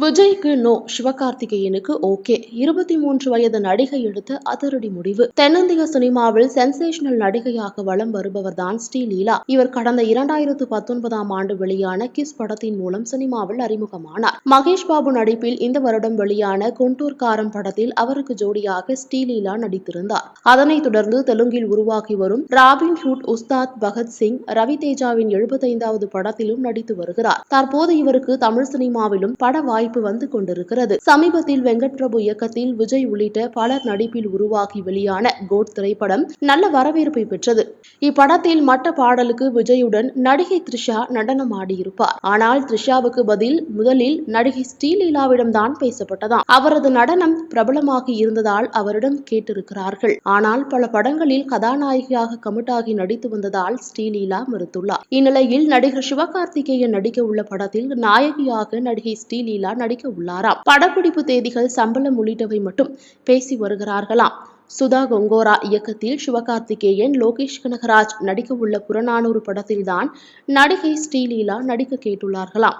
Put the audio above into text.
விஜய்க்கு no சிவகார்த்திகேயனுக்கு okay. இருபத்தி மூன்று வயது நடிகை எடுத்த அதிரடி முடிவு. தென்னிந்திய சினிமாவில் சென்சேஷனல் நடிகையாக வலம் வருபவர்தான் ஸ்ரீலீலா. இவர் கடந்த இரண்டாயிரத்து பத்தொன்பதாம் ஆண்டு வெளியான கிஸ் படத்தின் மூலம் சினிமாவில் அறிமுகமானார். மகேஷ் பாபு நடிப்பில் இந்த வருடம் வெளியான கொண்டூர்காரம் படத்தில் அவருக்கு ஜோடியாக ஸ்ரீலீலா நடித்திருந்தார். அதனைத் தொடர்ந்து தெலுங்கில் உருவாகி வரும் ராபின் ஹூட் உஸ்தாத் பகத் சிங் ரவி தேஜாவின் எழுபத்தைந்தாவது படத்திலும் நடித்து வருகிறார். தற்போது இவருக்கு தமிழ் சினிமாவிலும் பட வாய்ப்பு வந்து கொண்டிருக்கிறது. சமீபத்தில் வெங்கட் பிரபு இயக்கத்தில் விஜய் உள்ளிட்ட பலர் நடிப்பில் உருவாகி வெளியான கோட் திரைப்படம் நல்ல வரவேற்பை பெற்றது. இப்படத்தில் மற்ற பாடலுக்கு விஜயுடன் நடிகை த்ரிஷா நடனம் ஆடியிருப்பார் ஆனால் த்ரிஷாவுக்கு பதில் முதலில் நடிகை ஸ்ரீலீலாவிடம் தான் பேசப்பட்டதாம். அவரது நடனம் பிரபலமாகி இருந்ததால் அவரிடம் கேட்டிருக்கிறார்கள். ஆனால் பல படங்களில் கதாநாயகியாக கமிட்டாகி நடித்து வந்ததால் ஸ்ரீலீலா மறுத்துள்ளார். இந்நிலையில் நடிகர் சிவகார்த்திகேயன் நடிக்க உள்ள படத்தில் நாயகியாக நடிகை ஸ்ரீலீலா நடிக்க உள்ளாராம். படப்பிடிப்பு தேதிகள் சம்பளம் உள்ளிட்டவை மட்டும் பேசி வருகிறார்களாம். சுதா கொங்கோரா இயக்கத்தில் சிவகார்த்திகேயன் லோகேஷ் கனகராஜ் நடிக்க உள்ள புறநானூறு படத்தில்தான் நடிகை ஸ்ரீலீலா நடிக்க கேட்டுள்ளார்களாம்.